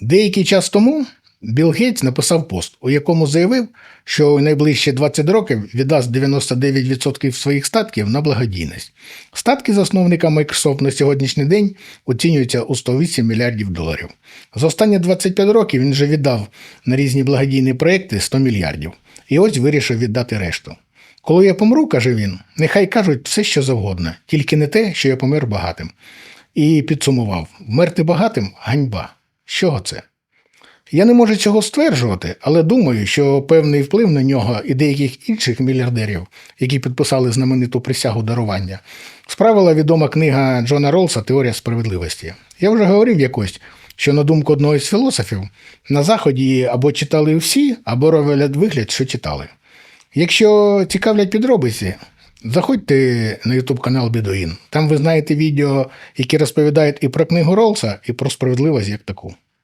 Деякий час тому Білл Гейтс написав пост, у якому заявив, що у найближчі 20 років віддасть 99% своїх статків на благодійність. Статки засновника Microsoft на сьогоднішній день оцінюються у 108 мільярдів доларів. За останні 25 років він вже віддав на різні благодійні проекти 100 мільярдів. І ось вирішив віддати решту. Коли я помру, каже він, нехай кажуть все, що завгодно, тільки не те, що я помер багатим. І підсумував: вмерти багатим ганьба. Чого це? Я не можу цього стверджувати, але думаю, що певний вплив на нього і деяких інших мільярдерів, які підписали знамениту присягу дарування, справила відома книга Джона Ролса Теорія справедливості. Я вже говорив якось, що на думку одного з філософів, на заході або читали всі, або роблять вигляд, що читали. Якщо цікавлять підробиці, заходьте на YouTube канал Бідуїн. Там ви знаєте відео, які розповідають і про книгу Ролса, і про справедливість як таку.